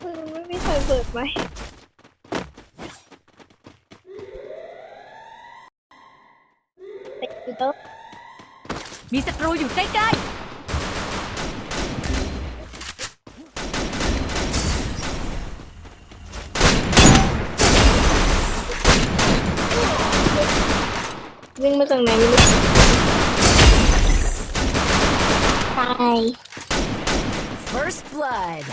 เออไม่มีใครเปิดไหมเด็กอยู่โต๊ะมีศัตรูอยู่ใกล้วิ่งมาจากไหนไม่รู้ตาย ๆ First blood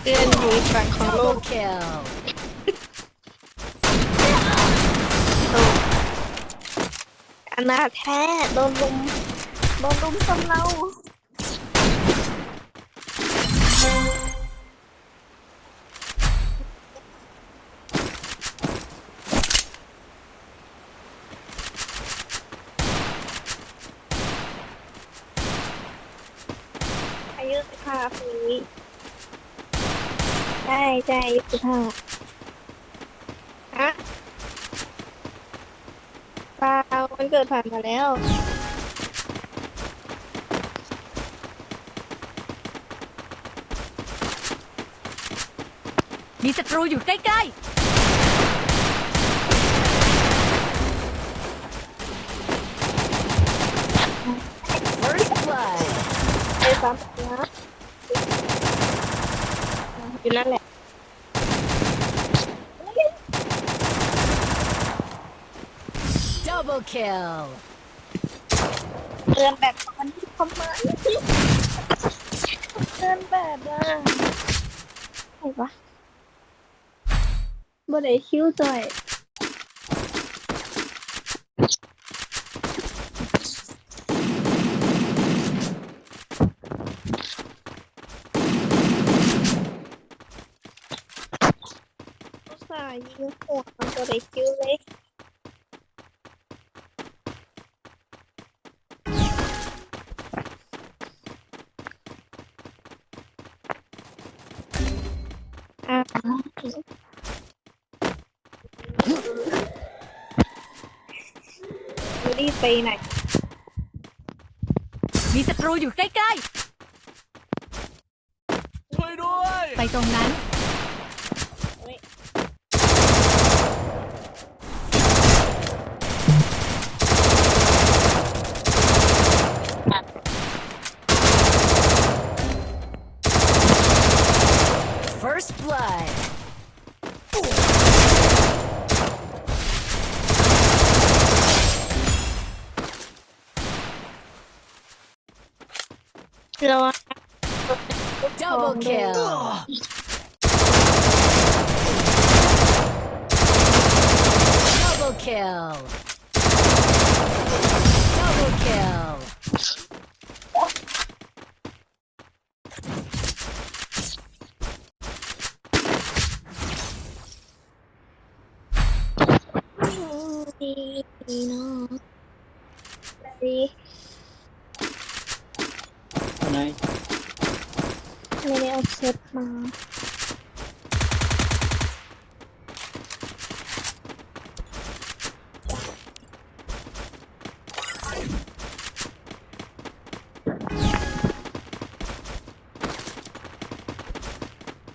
เพื่อนอยู่อีกฝั่งของโล double ก kill อนาถแท้โดนลุมโดนลุมคนเรา อายุสิบห้าปีใช่ใช่อายุสิบห้าฮะเปล่ามันเกิดผ่านมาแล้ว มีศัตรูอยู่ใกล้ๆ First blood ไปซ้ำนะ อยู่นั่นแหละ double kill เดินแบบมันที่ทำไมเดินแบบอะไหนวะบ่ได้คิ้วจ่อยอุตส่าห์ ยิงหัวมันบ่ได้คิ้วเลย อ่ารีบไปไหน มีศัตรูอยู่ใกล้ช่วยด้วย ไปตรงนั้น slow. Double kill. Double kill. Double kill. Double kill. ไหนไม่ได้เอาเช็ดมา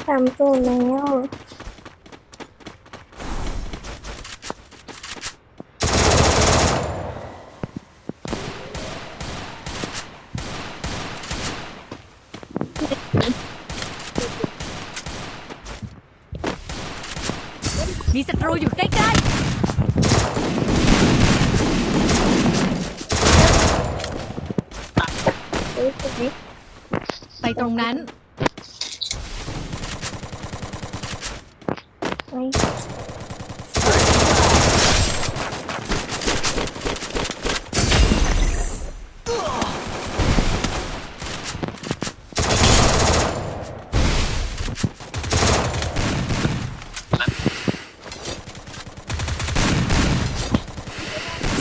ทำตัวแล้ว มีศัตรูอยู่ใกล้ๆ ไปตรงนั้น ไ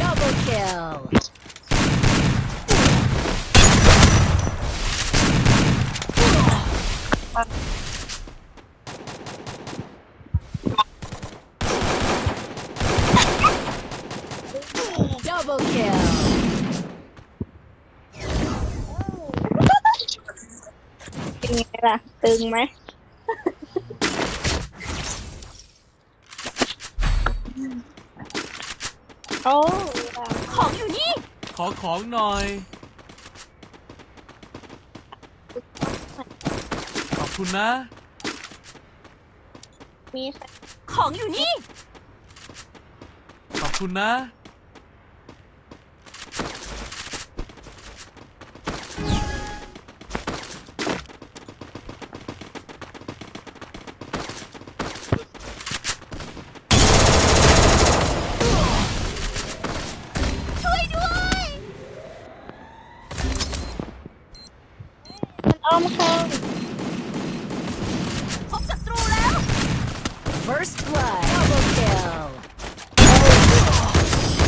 double kill เ Double kill. เป็นไงล่ อของหน่อย ขอบคุณนะ มีใครของอยู่นี่ ขอบคุณนะ ช่วยด้วย มันอ้อมข้างพบศัตรูแล้ว First blood Double kill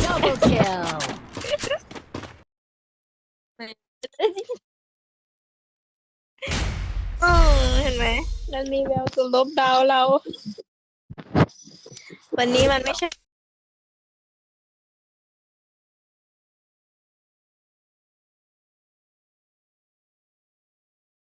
Double kill เออเห็นไหม มันมีแววจะลบดาวเรา วันนี้มันไม่ใช่